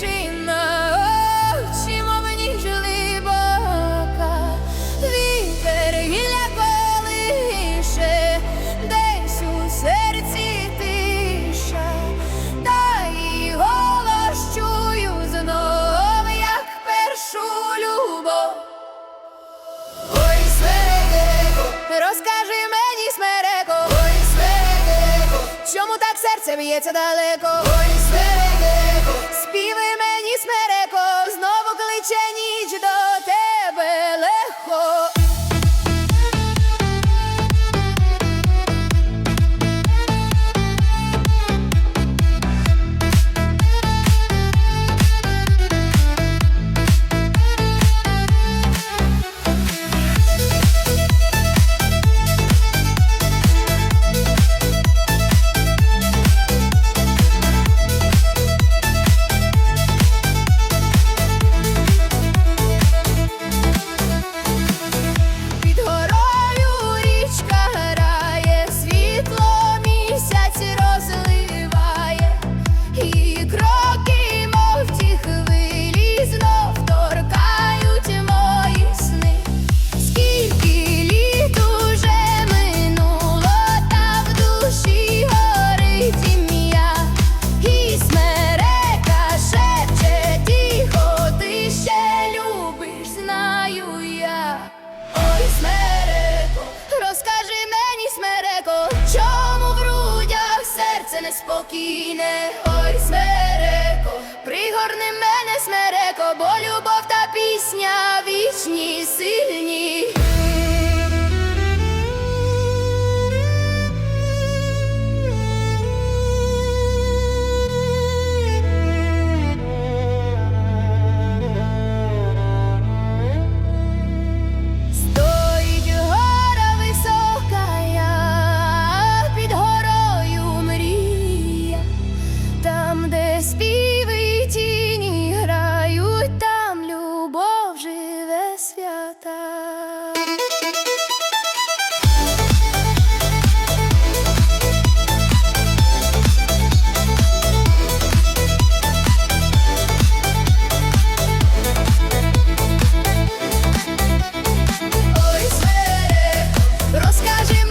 дівчина, очі мов ніж глибока, вітер гілля колише, десь у серці тиша, та й голос чую як першу любов. Розкажи мені, смереко, ой, смереко, чому так серце б'ється далеко? Ой, смереко, співи серце неспокійне, ой, смереко, пригорни мене, смереко, бо любов та пісня Скажи